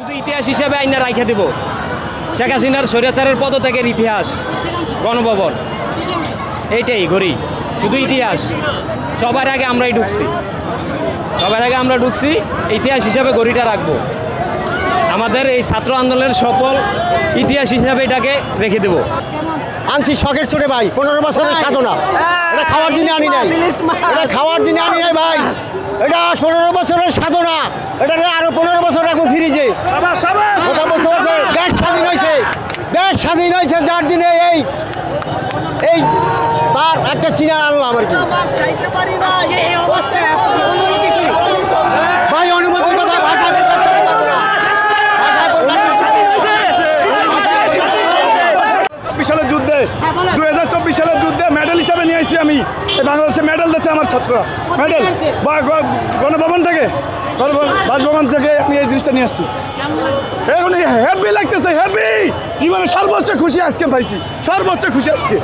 শুধু ইতিহাস হিসেবে আইনা রাইখে দেব। শেখ হাসিনার স্বৈরাচারের পদত্যাগের ইতিহাস গণভবন। এইটাই ঘড়ি শুধু ইতিহাস। সবার আগে আমরাই ঢুকছি। সবার আগে আমরা ঢুকছি ইতিহাস হিসাবে ঘড়িটা রাখব। আমাদের এই ছাত্র আন্দোলনের সফল ইতিহাস হিসাবে এটাকে রেখে দেবো। আনছি শখের চোটে ভাই পনেরো বছরের সাধনা। এটা খাওয়ার জন্য আনি নাই। এটা খাওয়ার জন্য আনি নাই ভাই। এটা পনেরো বছরের সাধনা। এটা আরও পনেরো বছর এখন ফিরিছে? দেশ স্বাধীন হয়েছে। দেশ স্বাধীন হয়েছে যার জন্য এই এই তার একটা চিনা আনলাম আর কি। যুদ্ধে দুই হাজার চব্বিশ সালের যুদ্ধে মেডেল হিসাবে নিয়ে এসেছি আমি। বাংলাদেশে মেডেল দিচ্ছে আমার ছাত্ররা। মেডেল বা গণভবন থেকে। বাসভবন থেকে আমি এই জিনিসটা নিয়ে আসছি। এখন হ্যাপি লাগতেছে হ্যাপি জীবনে সর্বোচ্চ খুশি আজকে পাইছি। সর্বোচ্চ খুশি আজকে।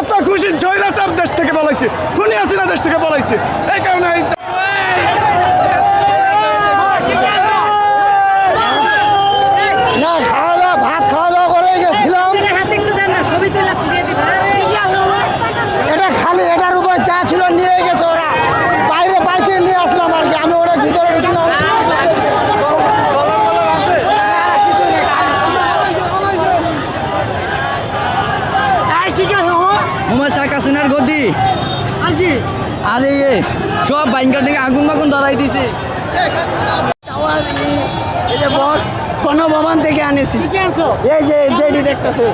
এত খুশি জয়রাচার দেশ থেকে বলাইছে খুনি আসিনা দেশ থেকে বলাইছে এই কারণে এই না খাওয়া দাওয়া ভাত খাওয়া দাওয়া করে গেছিলাম হাতে একটু দেন না ছবি তুলে দিয়ে দিবা এটা খালি এটার উপর চা ছিল নিয়ে গেছে ওরা বাইরে পাইছে নিয়ে আসলাম আর কি আমি ওরা ভিতরে ঢুকলাম মোহাম্মদ শেখ হাসিনার গদি। আরে এ সব বাইঙ্কার থেকে আগুন মাগুন ধরাই দিছে। বক্স গণভবন থেকে আনেছি। এই যে যেটি দেখতেছে।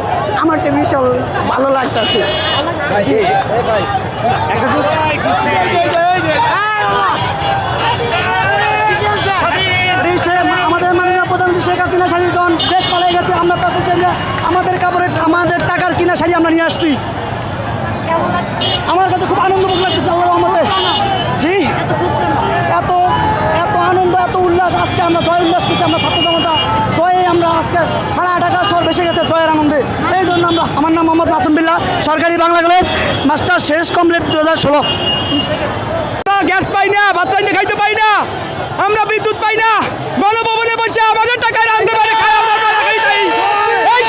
আমার তো ভালো লাগতেছে। আমাদের মাননীয় প্রধানমন্ত্রী শেখ হাসিনা শাড়ি যখন দেশ পালাই গেছে আমরা তাদের আমাদের কাপড়ের আমাদের টাকার কিনা শাড়ি আমরা নিয়ে আসছি। আমার কাছে খুব আনন্দ ভোগ লাগতেছে আল্লাহ রহমতে। জি। এত এত আনন্দ এত উল্লাস আজকে আমরা জয় উল্লাস করছি আমরা ছাত্র জনতা। জয়ে আমরা আজকে সারা টাকা সর বেশি গেছে জয়ের আনন্দে। এই জন্য আমরা আমার নাম মোহাম্মদ নাসম বিল্লা সরকারি বাংলা কলেজ মাস্টার শেষ কমপ্লিট দু হাজার ষোলো। গ্যাস পাই না ভাত পাই খাইতে পাই না আমরা বিদ্যুৎ পাই না গণভবনে বলছে আমাদের টাকায় রান্না পারে খাই আমরা খাই তাই এই